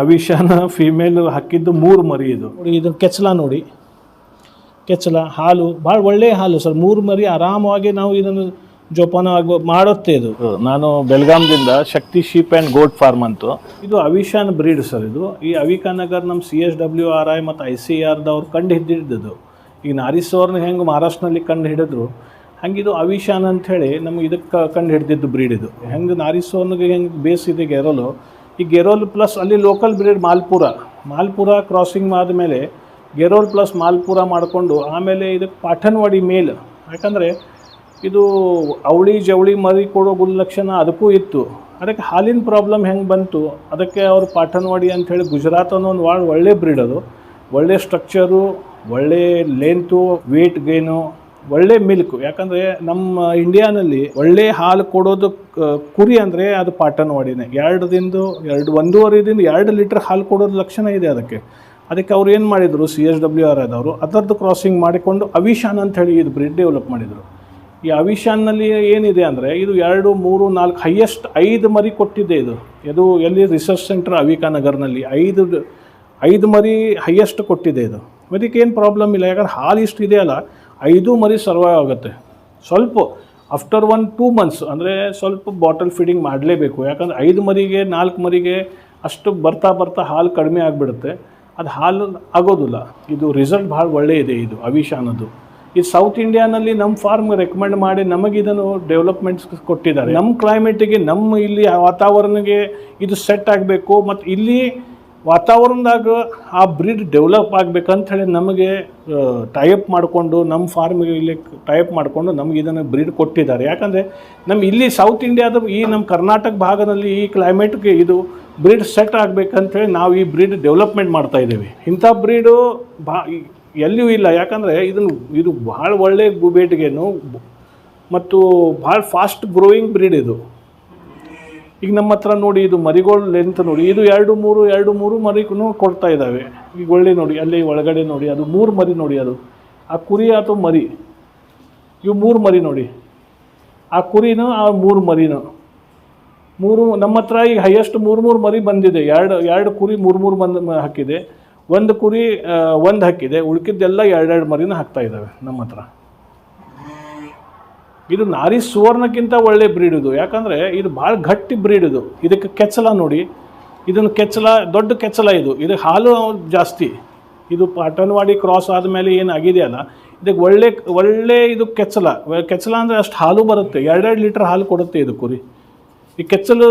ಅವಿಶಾನ female ಹಾಕಿದ್ದು ಮೂರು ಮರಿ ಇದು. ನೋಡಿ ಇದು ಕೆಚ್ಚಲ ನೋಡಿ. ಕೆಚ್ಚಲ ಹಾಲು ಭಾಳ ಒಳ್ಳೆಯ ಹಾಲು ಸರ್. ಮೂರು ಮರಿ ಆರಾಮವಾಗಿ ನಾವು ಇದನ್ನು ಜೋಪಾನ ಮಾಡುತ್ತೆ ಇದು. ನಾನು ಬೆಳಗಾಂದಿಂದ Shakti sheep and goat farm ಅಂತು. ಇದು ಅವಿಶಾನ್ ಬ್ರೀಡ್ ಸರ್ ಇದು. ಈ ಅವಿಕಾ ನಗರ್ ನಮ್ಮ C S W R I ಮತ್ತು ಐ ಸಿ ಆರ್ದವ್ರು ಕಂಡು ಹಿಡಿದಿದ್ದು ಈಗ ನಾರಿಸೋರ್ನ ಹೆಂಗೆ ಮಹಾರಾಷ್ಟ್ರನಲ್ಲಿ ಕಂಡು ಹಿಡಿದ್ರು? ಹಂಗೆ ಇದು ಅವಿಶಾನ್ ಅಂಥೇಳಿ ನಮ್ಗೆ ಇದಕ್ಕೆ ಕಂಡು ಹಿಡಿದಿದ್ದು ಬ್ರೀಡ್ ಇದು. ಹೆಂಗೆ ನಾರಿಸೋರ್ನಿಗೆ ಹೆಂಗೆ ಬೇಸ್ ಇದೆ ಗೆರೋಲು ಈ ಗೆರೋಲ್ ಪ್ಲಸ್ ಅಲ್ಲಿ local breed Malpura Malpura crossing ಆದಮೇಲೆ ಗೆರೋಲ್ ಪ್ಲಸ್ ಮಾಲ್ಪುರ ಮಾಡಿಕೊಂಡು ಆಮೇಲೆ ಇದಕ್ಕೆ ಪಾಠನ್ವಾಡಿ ಮೇಲ್ ಯಾಕಂದರೆ ಇದು ಅವಳಿ ಜವಳಿ ಮರಿ ಕೊಡೋ ಗುಣಲಕ್ಷಣ ಅದಕ್ಕೂ ಇತ್ತು. ಅದಕ್ಕೆ ಹಾಲಿನ ಪ್ರಾಬ್ಲಮ್ ಹೆಂಗೆ ಬಂತು? ಅದಕ್ಕೆ ಅವರು ಪಾಠನ್ವಾಡಿ ಅಂಥೇಳಿ ಗುಜರಾತ್ ಅನ್ನೋ ಒಂದು ವಾಳ ಒಳ್ಳೆ ಬ್ರೀಡ್ ಅದು. ಒಳ್ಳೆ ಸ್ಟ್ರಕ್ಚರು ಒಳ್ಳೆ ಲೆಂತು ವೇಟ್ ಗೇನು ಒಳ್ಳೆ ಮಿಲ್ಕ್, ಯಾಕಂದರೆ ನಮ್ಮ ಇಂಡಿಯಾನಲ್ಲಿ ಒಳ್ಳೆ ಹಾಲು ಕೊಡೋದು ಕುರಿ ಅಂದರೆ ಅದು ಪಾಟನ್ವಾಡಿನೇ. ಎರಡು ದಿಂದು ಎರಡು, ಒಂದೂವರೆ ದಿಂದ ಎರಡು ಲೀಟ್ರ್ ಹಾಲು ಕೊಡೋದು ಲಕ್ಷಣ ಇದೆ ಅದಕ್ಕೆ. ಅದಕ್ಕೆ ಅವ್ರು ಏನು ಮಾಡಿದರು, ಸಿ ಎಸ್ ಡಬ್ಲ್ಯೂ ಆರ್ ಆದವರು, ಅದರದ್ದು ಕ್ರಾಸಿಂಗ್ ಮಾಡಿಕೊಂಡು ಅವಿಶಾನ್ ಅಂತ ಹೇಳಿ ಇದು ಬ್ರಿಡ್ ಡೆವಲಪ್ ಮಾಡಿದರು. ಈ ಅವಿಶಾನ್ನಲ್ಲಿ ಏನಿದೆ ಅಂದರೆ, ಇದು ಎರಡು, ಮೂರು, ನಾಲ್ಕು, ಹೈಯೆಸ್ಟ್ ಐದು ಮರಿ ಕೊಟ್ಟಿದೆ ಇದು. ಇದು ಎಲ್ಲಿ ರಿಸರ್ಚ್ ಸೆಂಟರ್ ಅವಿಕಾ ನಗರ್ನಲ್ಲಿ ಐದು ಐದು ಮರಿ ಹೈಯೆಸ್ಟ್ ಕೊಟ್ಟಿದೆ ಇದು. ಅದಕ್ಕೆ ಏನು ಪ್ರಾಬ್ಲಮ್ ಇಲ್ಲ, ಯಾಕಂದ್ರೆ ಹಾಲು ಇಷ್ಟು ಇದೆಯಲ್ಲ ಐದು ಮರಿ ಸರ್ವೈವ್ ಆಗುತ್ತೆ. ಸ್ವಲ್ಪ ಆಫ್ಟರ್ ಒನ್ ಟೂ ಮಂತ್ಸ್ ಅಂದರೆ ಸ್ವಲ್ಪ ಬಾಟಲ್ ಫೀಡಿಂಗ್ ಮಾಡಲೇಬೇಕು. ಯಾಕಂದ್ರೆ ಐದು ಮರಿಗೆ, ನಾಲ್ಕು ಮರಿಗೆ ಅಷ್ಟು ಬರ್ತಾ ಬರ್ತಾ ಹಾಲು ಕಡಿಮೆ ಆಗಿಬಿಡುತ್ತೆ. ಅದು ಹಾಲು ಆಗೋದಿಲ್ಲ. ಇದು ರಿಸಲ್ಟ್ ಭಾಳ ಒಳ್ಳೆಯ ಇದೆ ಇದು ಅವಿಷ ಅನ್ನೋದು ಇದು ಸೌತ್ ಇಂಡಿಯಾನಲ್ಲಿ ನಮ್ಮ ಫಾರ್ಮ್ ರೆಕಮೆಂಡ್ ಮಾಡಿ ನಮಗೆ ಇದನ್ನು ಡೆವಲಪ್ಮೆಂಟ್ಸ್ ಕೊಟ್ಟಿದ್ದಾರೆ. ನಮ್ಮ ಕ್ಲೈಮೇಟಿಗೆ ನಮ್ಮ ಇಲ್ಲಿ ವಾತಾವರಣಕ್ಕೆ ಇದು ಸೆಟ್ ಆಗಬೇಕು. ಮತ್ತು ಇಲ್ಲಿ ವಾತಾವರಣದಾಗ ಆ ಬ್ರೀಡ್ ಡೆವಲಪ್ ಆಗಬೇಕಂತ ಹೇಳಿ ನಮಗೆ ಟೈಪ್ ಮಾಡಿಕೊಂಡು ನಮ್ಮ ಫಾರ್ಮಿಗೆ ಇಲ್ಲಿ ಟೈಪ್ ಮಾಡಿಕೊಂಡು ನಮ್ಗೆ ಇದನ್ನು ಬ್ರೀಡ್ ಕೊಟ್ಟಿದ್ದಾರೆ. ಯಾಕಂದರೆ ನಮ್ಮ ಇಲ್ಲಿ ಸೌತ್ ಇಂಡಿಯಾದ ಈ ನಮ್ಮ ಕರ್ನಾಟಕ ಭಾಗದಲ್ಲಿ ಈ ಕ್ಲೈಮೇಟ್ಗೆ ಇದು ಬ್ರೀಡ್ ಸೆಟ್ ಆಗಬೇಕಂತೇಳಿ ನಾವು ಈ ಬ್ರೀಡ್ ಡೆವಲಪ್ಮೆಂಟ್ ಮಾಡ್ತಾ ಇದ್ದೀವಿ. ಇಂಥ ಬ್ರೀಡು ಬಾ, ಎಲ್ಲಿಯೂ ಇಲ್ಲ. ಯಾಕಂದರೆ ಇದನ್ನು, ಇದು ಭಾಳ ಒಳ್ಳೆಯ ಬೇಟಿಗೆನು ಮತ್ತು ಭಾಳ ಫಾಸ್ಟ್ ಗ್ರೋಯಿಂಗ್ ಬ್ರೀಡ್ ಇದು. ಈಗ ನಮ್ಮ ಹತ್ರ ನೋಡಿ ಇದು ಮರಿಗಳು ಲೆಂತ್ ನೋಡಿ, ಇದು ಎರಡು ಮೂರು ಎರಡು ಮೂರು ಮರಿಗೂ ಕೊಡ್ತಾ ಇದ್ದಾವೆ. ಈಗ ಒಳ್ಳೆ ನೋಡಿ, ಅಲ್ಲಿ ಒಳಗಡೆ ನೋಡಿ, ಅದು ಮೂರು ಮರಿ ನೋಡಿ ಅದು. ಆ ಕುರಿ ಅಥವಾ ಮರಿ? ಇವು ಮೂರು ಮರಿ ನೋಡಿ. ಆ ಕುರಿನೂ, ಆ ಮೂರು ಮರಿನೂ. ಮೂರು, ನಮ್ಮ ಹತ್ರ ಈಗ ಹೈಯೆಸ್ಟ್ ಮೂರು ಮೂರು ಮರಿ ಬಂದಿದೆ. ಎರಡು ಎರಡು ಕುರಿ ಮೂರು ಮೂರು ಬಂದ ಹಾಕಿದೆ. ಒಂದು ಕುರಿ ಒಂದು ಹಾಕಿದೆ. ಉಳ್ಕಿದ್ದೆಲ್ಲ ಎರಡೆರಡು ಮರಿನ ಹಾಕ್ತಾ ಇದ್ದಾವೆ ನಮ್ಮ ಹತ್ರ. ಇದು ನಾರಿ ಸುವರ್ಣಕ್ಕಿಂತ ಒಳ್ಳೆ ಬ್ರೀಡ್ ಇದು. ಯಾಕಂದರೆ ಇದು ಭಾಳ ಗಟ್ಟಿ ಬ್ರೀಡ್ ಇದು. ಇದಕ್ಕೆ ಕೆಚ್ಚಲ ನೋಡಿ. ಇದನ್ನು ಕೆಚ್ಚಲ, ದೊಡ್ಡ ಕೆಚ್ಚಲ ಇದು. ಇದಕ್ಕೆ ಹಾಲು ಜಾಸ್ತಿ. ಇದು ಪಾಟನ್ವಾಡಿ ಕ್ರಾಸ್ ಆದಮೇಲೆ ಏನು ಆಗಿದೆಯಲ್ಲ, ಇದಕ್ಕೆ ಒಳ್ಳೆ ಒಳ್ಳೆ ಇದು ಕೆಚ್ಚಲ. ಕೆಚ್ಚಲ ಅಂದರೆ ಅಷ್ಟು ಹಾಲು ಬರುತ್ತೆ. ಎರಡೆರಡು ಲೀಟ್ರ್ ಹಾಲು ಕೊಡುತ್ತೆ ಇದು ಕುರಿ. ಈ ಕೆಚ್ಚಲು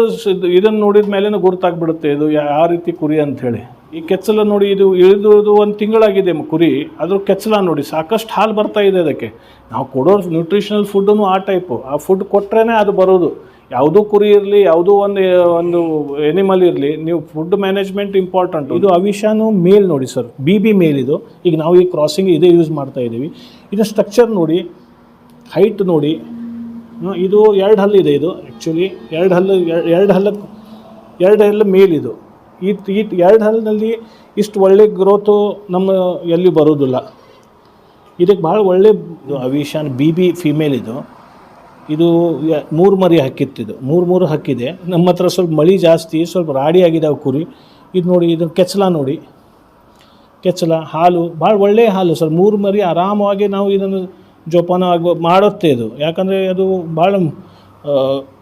ಇದನ್ನು ನೋಡಿದ ಮೇಲೇ ಗುರುತಾಗ್ಬಿಡುತ್ತೆ. ಇದು ಯಾವ ರೀತಿ ಕುರಿ ಅಂಥೇಳಿ. ಈ ಕೆಚ್ಚಲ ನೋಡಿ ಇದು ಇಳಿದು ಒಂದು ತಿಂಗಳಾಗಿದೆ ಕುರಿ. ಅದ್ರ ಕೆಚ್ಚಲ ನೋಡಿ, ಸಾಕಷ್ಟು ಹಾಲು ಬರ್ತಾ ಇದೆ ಅದಕ್ಕೆ. ನಾವು ಕೊಡೋ ನ್ಯೂಟ್ರಿಷನಲ್ ಫುಡ್ಡೂ ಆ ಟೈಪು ಆ ಫುಡ್ ಕೊಟ್ರೇ ಅದು ಬರೋದು. ಯಾವುದೂ ಕುರಿ ಇರಲಿ, ಯಾವುದೋ ಒಂದು ಒಂದು ಎನಿಮಲ್ ಇರಲಿ, ನೀವು ಫುಡ್ ಮ್ಯಾನೇಜ್ಮೆಂಟ್ ಇಂಪಾರ್ಟೆಂಟ್ ಇದು ಅವಿಶಾನು ಮೇಲ್ ನೋಡಿ ಸರ್ ಬಿ ಬಿ ಮೇಲ್ ಇದು. ಈಗ ನಾವು ಈ ಕ್ರಾಸಿಂಗ್ ಇದೇ ಯೂಸ್ ಮಾಡ್ತಾ ಇದ್ದೀವಿ. ಇದು ಸ್ಟ್ರಕ್ಚರ್ ನೋಡಿ ಹೈಟ್ ನೋಡಿ. ಇದು ಎರಡು ಹಲ್ಲು ಇದೆ ಇದು ಆ್ಯಕ್ಚುಲಿ ಎರಡು ಹಲ್ಲು ಎರ್- ಎರಡು ಹಲ್ಲು ಎರಡು ಹಲ್ಲು ಮೇಲಿದು ಈ ಈ ಎರಡು ಹಲ್ಲಿನಲ್ಲಿ ಇಷ್ಟು ಒಳ್ಳೆ ಗ್ರೋತು ನಮ್ಮ ಎಲ್ಲಿ ಬರೋದಿಲ್ಲ. ಇದಕ್ಕೆ ಭಾಳ ಒಳ್ಳೆ ಅವಿಶಾನ್ ಬಿ ಬಿ ಫಿಮೇಲ್ ಇದು. ಇದು ಮೂರು ಮರಿ ಹಾಕಿತ್ತಿದ್ದು ಮೂರು ಮೂರು ಹಾಕಿದೆ ನಮ್ಮ ಹತ್ರ ಸ್ವಲ್ಪ ಮಳಿ ಜಾಸ್ತಿ, ಸ್ವಲ್ಪ ರಾಡಿ ಆಗಿದಾವೆ ಕುರಿ. ಇದು ನೋಡಿ, ಇದು ಕೆಚ್ಚಲ ನೋಡಿ. ಕೆಚ್ಚಲ, ಹಾಲು, ಭಾಳ ಒಳ್ಳೆಯ ಹಾಲು ಸರ್. ಮೂರು ಮರಿ ಆರಾಮವಾಗಿ ನಾವು ಇದನ್ನು ಜೋಪಾನ ಮಾಡುತ್ತೆ ಇದು. ಯಾಕಂದರೆ ಅದು ಭಾಳ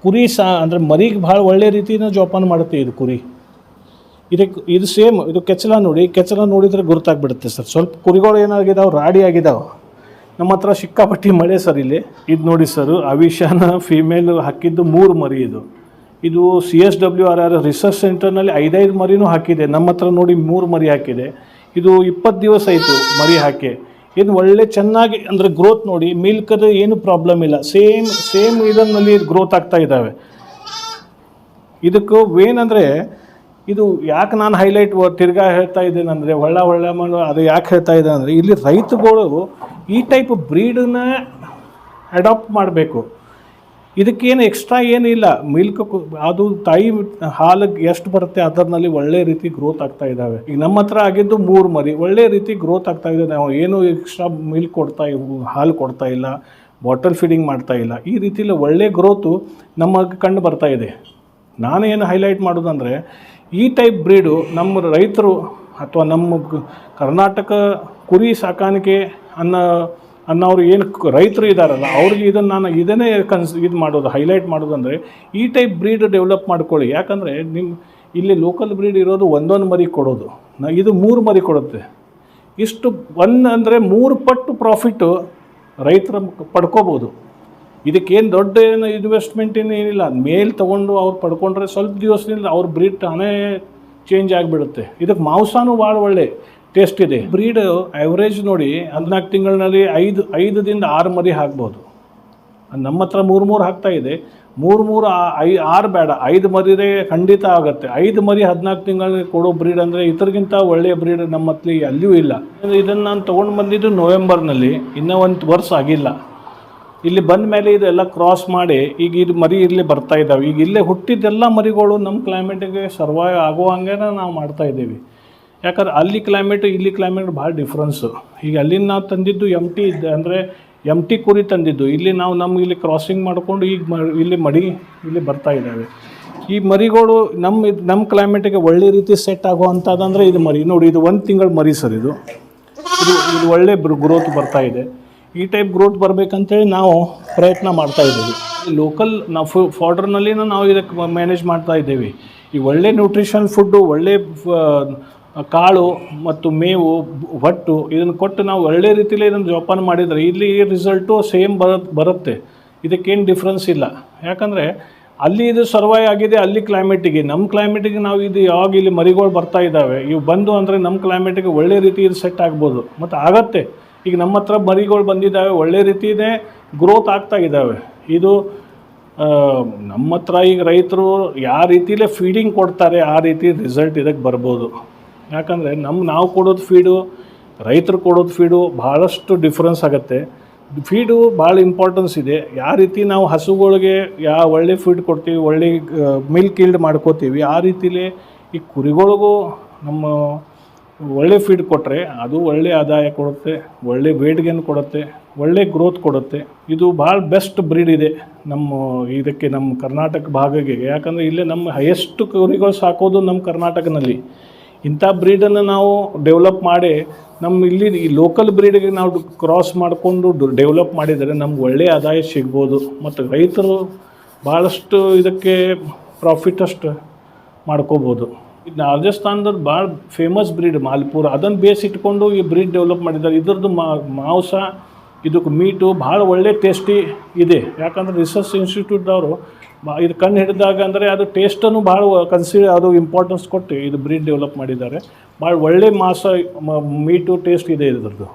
ಕುರಿ ಸಾ, ಅಂದರೆ ಮರಿಗೆ ಭಾಳ ಒಳ್ಳೆ ರೀತಿಯಿಂದ ಜೋಪಾನ ಮಾಡುತ್ತೆ ಇದು ಕುರಿ. ಇದಕ್ಕೆ ಇದು ಸೇಮ್ ಇದು ಕೆಚ್ಚಲ ನೋಡಿ, ಕೆಚ್ಚಲ ನೋಡಿದರೆ ಗುರುತಾಗ್ಬಿಡುತ್ತೆ ಸರ್. ಸ್ವಲ್ಪ ಕುರಿಗಳು ಏನಾಗಿದಾವೆ, ರಾಡಿ ಆಗಿದಾವೆ. ನಮ್ಮ ಹತ್ರ ಸಿಕ್ಕಾಪಟ್ಟಿ ಮಳೆ ಸರ್ ಇಲ್ಲಿ. ಇದು ನೋಡಿ ಸರ್ ಅವಿಶಾನ ಫೀಮೇಲ್ ಹಾಕಿದ್ದು ಮೂರು ಮರಿ ಇದು. ಇದು C S W R R research ಸೆಂಟರ್ನಲ್ಲಿ ಐದೈದು ಮರಿನೂ ಹಾಕಿದೆ. ನಮ್ಮ ಹತ್ರ ನೋಡಿ ಮೂರು ಮರಿ ಹಾಕಿದೆ. ಇದು ಇಪ್ಪತ್ತು ದಿವಸ ಆಯಿತು ಮರಿ ಹಾಕಿ. ಇದು ಒಳ್ಳೆ ಚೆನ್ನಾಗಿ, ಅಂದರೆ ಗ್ರೋತ್ ನೋಡಿ, ಮಿಲ್ಕದು ಏನು ಪ್ರಾಬ್ಲಮ್ ಇಲ್ಲ. ಸೇಮ್ ಸೇಮ್ ಇದನ್ನಲ್ಲಿ ಗ್ರೋತ್ ಆಗ್ತಾ ಇದ್ದಾವೆ ಇದಕ್ಕೂ ವೇನ್ ಇದು ಯಾಕೆ ನಾನು ಹೈಲೈಟ್ ತಿರ್ಗಾ ಹೇಳ್ತಾ ಇದ್ದೇನೆ ಅಂದರೆ ಹೊಳ್ಳ ಒಳ್ಳೆ ಮಾಡು, ಅದು ಯಾಕೆ ಹೇಳ್ತಾ ಇದೆ ಅಂದರೆ ಇಲ್ಲಿ ರೈತಗಳು ಈ ಟೈಪ್ ಬ್ರೀಡನ್ನ ಅಡಾಪ್ಟ್ ಮಾಡಬೇಕು. ಇದಕ್ಕೇನು ಎಕ್ಸ್ಟ್ರಾ ಏನಿಲ್ಲ ಮಿಲ್ಕ್ ಅದು ತಾಯಿ ಹಾಲಿಗೆ ಎಷ್ಟು ಬರುತ್ತೆ ಅದರಲ್ಲಿ ಒಳ್ಳೆ ರೀತಿ ಗ್ರೋತ್ ಆಗ್ತಾ ಇದ್ದಾವೆ ಈಗ ನಮ್ಮ ಹತ್ರ ಆಗಿದ್ದು ಮೂರು ಮರಿ, ಒಳ್ಳೆ ರೀತಿ ಗ್ರೋತ್ ಆಗ್ತಾ ಇದೆ. ನಾವು ಏನು ಎಕ್ಸ್ಟ್ರಾ ಮಿಲ್ಕ್ ಕೊಡ್ತಾ ಹಾಲು ಕೊಡ್ತಾ ಇಲ್ಲ ಬಾಟಲ್ ಫೀಡಿಂಗ್ ಮಾಡ್ತಾ ಇಲ್ಲ. ಈ ರೀತಿಯಲ್ಲಿ ಒಳ್ಳೆ ಗ್ರೋತು ನಮಗೆ ಕಂಡು ಬರ್ತಾ ಇದೆ. ಏನು ಹೈಲೈಟ್ ಮಾಡೋದಂದರೆ ಈ ಟೈಪ್ ಬ್ರೀಡು ನಮ್ಮ ರೈತರು ಅಥವಾ ನಮ್ಮ ಕರ್ನಾಟಕ ಕುರಿ ಸಾಕಾಣಿಕೆ ಅನ್ನೋ, ಅನ್ನೋರು ಏನು ರೈತರು ಇದ್ದಾರಲ್ಲ ಅವ್ರಿಗೆ ಇದನ್ನು ನಾನು ಇದನ್ನೇ ಕನ್ಸ್, ಇದು ಮಾಡೋದು ಹೈಲೈಟ್ ಮಾಡೋದು ಅಂದರೆ ಈ ಟೈಪ್ ಬ್ರೀಡ್ ಡೆವಲಪ್ ಮಾಡ್ಕೊಳ್ಳಿ. ಯಾಕಂದರೆ ನಿಮ್ಮ ಇಲ್ಲಿ ಲೋಕಲ್ ಬ್ರೀಡ್ ಇರೋದು ಒಂದೊಂದು ಮರಿ ಕೊಡೋದು. ನ, ಇದು ಮೂರು ಮರಿ ಕೊಡುತ್ತೆ. ಇಷ್ಟು ಒನ್ ಅಂದರೆ ಮೂರು ಪಟ್ಟು ಪ್ರಾಫಿಟ್ಟು ರೈತರ ಪಡ್ಕೋಬೋದು. ಇದಕ್ಕೇನು ದೊಡ್ಡ ಏನು ಇನ್ವೆಸ್ಟ್ಮೆಂಟ್ ಏನು ಏನಿಲ್ಲ. ಮೇಲೆ ತೊಗೊಂಡು ಅವ್ರು ಪಡ್ಕೊಂಡ್ರೆ ಸ್ವಲ್ಪ ದಿವಸದಿಂದ ಅವ್ರ ಬ್ರೀಡ್ ತಾನೇ ಚೇಂಜ್ ಆಗಿಬಿಡುತ್ತೆ. ಇದಕ್ಕೆ ಮಾಂಸನೂ ಭಾಳ ಒಳ್ಳೆ ಟೇಸ್ಟ್ ಇದೆ. ಬ್ರೀಡ್ ಆ್ಯವರೇಜ್ ನೋಡಿ ಹದಿನಾಲ್ಕು ತಿಂಗಳಿನಲ್ಲಿ ಐದು, ಐದರಿಂದ ಆರು ಮರಿ ಹಾಕ್ಬೋದು. ನಮ್ಮ ಹತ್ರ ಮೂರು ಮೂರು ಹಾಕ್ತಾ ಇದೆ. ಮೂರು ಮೂರು ಐ, ಆರು ಬೇಡ. ಐದು ಮರಿದೇ ಖಂಡಿತ ಆಗುತ್ತೆ. ಐದು ಮರಿ ಹದಿನಾಲ್ಕು ತಿಂಗಳಿಗೆ ಕೊಡೋ ಬ್ರೀಡ್ ಅಂದರೆ ಇದರಿಗಿಂತ ಒಳ್ಳೆಯ ಬ್ರೀಡ್ ನಮ್ಮ ಹತ್ರ ಅಲ್ಲಿಯೂ ಇಲ್ಲ. ಇದನ್ನು ನಾನು ತೊಗೊಂಡು ಬಂದಿದ್ದು ನವೆಂಬರ್ನಲ್ಲಿ ಇನ್ನೂ ಒಂದು ವರ್ಷ ಆಗಿಲ್ಲ. ಇಲ್ಲಿ ಬಂದ ಮೇಲೆ ಇದೆಲ್ಲ ಕ್ರಾಸ್ ಮಾಡಿ, ಈಗ ಇದು ಮರಿ ಇಲ್ಲಿ ಬರ್ತಾ ಇದ್ದಾವೆ. ಈಗ ಇಲ್ಲೇ ಹುಟ್ಟಿದ್ದೆಲ್ಲ ಮರಿಗಳು ನಮ್ಮ ಕ್ಲೈಮೇಟಿಗೆ ಸರ್ವೈವ್ ಆಗೋ ಹಂಗೆ ನಾವು ಮಾಡ್ತಾ ಇದ್ದೀವಿ. ಯಾಕಂದ್ರೆ ಅಲ್ಲಿ ಕ್ಲೈಮೇಟ್ ಇಲ್ಲಿ ಕ್ಲೈಮೇಟ್ ಭಾಳ ಡಿಫ್ರೆನ್ಸು ಈಗ ಅಲ್ಲಿಂದ ನಾವು ತಂದಿದ್ದು ಎಂ ಟಿ ಇದ್ದೆ ಅಂದರೆ ಎಂ ಟಿ ಕುರಿ ತಂದಿದ್ದು. ಇಲ್ಲಿ ನಾವು ನಮ್ಮ ಇಲ್ಲಿ ಕ್ರಾಸಿಂಗ್ ಮಾಡಿಕೊಂಡು ಈಗ ಮ, ಇಲ್ಲಿ ಮಡಿ, ಇಲ್ಲಿ ಬರ್ತಾ ಇದ್ದಾವೆ. ಈ ಮರಿಗಳು ನಮ್ಮ ಇದು ನಮ್ಮ ಕ್ಲೈಮೇಟಿಗೆ ಒಳ್ಳೆ ರೀತಿ ಸೆಟ್ ಆಗುವಂಥದ್ದಂದರೆ ಇದು ಮರಿ. ನೋಡಿ, ಇದು ಒಂದು ತಿಂಗಳು ಮರಿ ಸರ್ ಇದು. ಇದು ಇದು ಒಳ್ಳೆ ಗ್ರೋತ್ ಬರ್ತಾ ಇದೆ. ಈ ಟೈಪ್ ಗ್ರೋತ್ ಬರಬೇಕಂತೇಳಿ ನಾವು ಪ್ರಯತ್ನ ಮಾಡ್ತಾ ಇದ್ದೀವಿ. ಲೋಕಲ್ ನಾವು ಫು ಫಾರ್ಡ್ರ್ನಲ್ಲಿ ನಾವು ಇದಕ್ಕೆ ಮ್ಯಾನೇಜ್ ಮಾಡ್ತಾ ಇದ್ದೇವೆ. ಈ ಒಳ್ಳೆ ನ್ಯೂಟ್ರಿಷನ್ ಫುಡ್ಡು ಒಳ್ಳೆ ಕಾಳು ಮತ್ತು ಮೇವು ಹೊಟ್ಟು ಇದನ್ನು ಕೊಟ್ಟು ನಾವು ಒಳ್ಳೆ ರೀತಿಯಲ್ಲಿ ಇದನ್ನು ಜೋಪಾನ ಮಾಡಿದರೆ ಇಲ್ಲಿ ಈ ರಿಸಲ್ಟು ಸೇಮ್ ಬರ ಬರುತ್ತೆ. ಇದಕ್ಕೇನು ಡಿಫ್ರೆನ್ಸ್ ಇಲ್ಲ. ಯಾಕಂದರೆ ಅಲ್ಲಿ ಇದು ಸರ್ವೈವ್ ಆಗಿದೆ, ಅಲ್ಲಿ ಕ್ಲೈಮೇಟಿಗೆ ನಮ್ಮ ಕ್ಲೈಮೇಟಿಗೆ ನಾವು ಇದು ಯಾವಾಗ ಇಲ್ಲಿ ಮರಿಗಳು ಬರ್ತಾ ಇದ್ದಾವೆ, ಇವು ಬಂದು ಅಂದರೆ ನಮ್ಮ ಕ್ಲೈಮೇಟಿಗೆ ಒಳ್ಳೆ ರೀತಿ ಇದು ಸೆಟ್ ಆಗ್ಬೋದು. ಮತ್ತು ಆಗತ್ತೆ. ಈಗ ನಮ್ಮ ಹತ್ರ ಮರಿಗಳು ಬಂದಿದ್ದಾವೆ, ಒಳ್ಳೆ ರೀತಿಯೇ ಗ್ರೋತ್ ಆಗ್ತಾ ಇದ್ದಾವೆ. ಇದು ನಮ್ಮ ಹತ್ರ ಈಗ ರೈತರು ಯಾವ ರೀತಿಲೇ ಫೀಡಿಂಗ್ ಕೊಡ್ತಾರೆ, ಆ ರೀತಿ ರಿಸಲ್ಟ್ ಇದಕ್ಕೆ ಬರ್ಬೋದು. ಯಾಕಂದರೆ ನಮ್ಮ ನಾವು ಕೊಡೋದು ಫೀಡು ರೈತರು ಕೊಡೋದು ಫೀಡು ಭಾಳಷ್ಟು ಡಿಫ್ರೆನ್ಸ್ ಆಗುತ್ತೆ. ಫೀಡು ಭಾಳ ಇಂಪಾರ್ಟೆನ್ಸ್ ಇದೆ. ಯಾವ ರೀತಿ ನಾವು ಹಸುಗಳಿಗೆ ಯಾವ ಒಳ್ಳೆ ಫೀಡ್ ಕೊಡ್ತೀವಿ, ಒಳ್ಳೆ ಮಿಲ್ಕ್ ಇಲ್ಡ್ ಮಾಡ್ಕೋತೀವಿ, ಆ ರೀತಿಲೇ ಈ ಕುರಿಗಳಿಗೂ ನಮ್ಮ ಒಳ್ಳೆ ಫೀಡ್ ಕೊಟ್ಟರೆ ಅದು ಒಳ್ಳೆ ಆದಾಯ ಕೊಡುತ್ತೆ, ಒಳ್ಳೆ ವೇಟ್ಗೆನ್ ಕೊಡುತ್ತೆ, ಒಳ್ಳೆ ಗ್ರೋತ್ ಕೊಡುತ್ತೆ. ಇದು ಭಾಳ ಬೆಸ್ಟ್ ಬ್ರೀಡ್ ಇದೆ ನಮ್ಮ ಇದಕ್ಕೆ ನಮ್ಮ ಕರ್ನಾಟಕ ಭಾಗಕ್ಕೆ. ಯಾಕಂದರೆ ಇಲ್ಲೇ ನಮ್ಮ ಹೈಯೆಸ್ಟ್ ಕುರಿಗಳು ಸಾಕೋದು ನಮ್ಮ ಕರ್ನಾಟಕನಲ್ಲಿ. ಇಂಥ ಬ್ರೀಡನ್ನು ನಾವು ಡೆವಲಪ್ ಮಾಡಿ ನಮ್ಮ ಇಲ್ಲಿ ಈ ಲೋಕಲ್ ಬ್ರೀಡ್ಗೆ ನಾವು ಕ್ರಾಸ್ ಮಾಡಿಕೊಂಡು ಡೆವಲಪ್ ಮಾಡಿದರೆ ನಮ್ಗೆ ಒಳ್ಳೆಯ ಆದಾಯ ಸಿಗ್ಬೋದು. ಮತ್ತು ರೈತರು ಭಾಳಷ್ಟು ಇದಕ್ಕೆ ಪ್ರಾಫಿಟ್ ಅಷ್ಟು ಮಾಡ್ಕೋಬೋದು. ಇದು ರಾಜಸ್ಥಾನದ ಭಾಳ ಫೇಮಸ್ ಬ್ರೀಡ್ ಮಾಲ್ಪುರ. ಅದನ್ನು ಬೇಸ್ ಇಟ್ಕೊಂಡು ಈ ಬ್ರೀಡ್ ಡೆವಲಪ್ ಮಾಡಿದ್ದಾರೆ. ಇದ್ರದ್ದು ಮಾಂಸ ಇದಕ್ಕೆ ಮೀಟು ಭಾಳ ಒಳ್ಳೆ ಟೇಸ್ಟಿ ಇದೆ. ಯಾಕಂದ್ರೆ ರಿಸರ್ಚ್ ಇನ್ಸ್ಟಿಟ್ಯೂಟ್ದವರು ಇದು ಕಣ್ಣು ಹಿಡಿದಾಗ ಅಂದರೆ ಅದು ಟೇಸ್ಟನ್ನು ಭಾಳ ಕನ್ಸಿಡರ್ ಅದು ಇಂಪಾರ್ಟೆನ್ಸ್ ಕೊಟ್ಟು ಇದು ಬ್ರೀಡ್ ಡೆವಲಪ್ ಮಾಡಿದ್ದಾರೆ. ಭಾಳ ಒಳ್ಳೆ ಮಾಂಸ ಮೀಟು ಟೇಸ್ಟ್ ಇದೆ ಇದ್ರದ್ದು.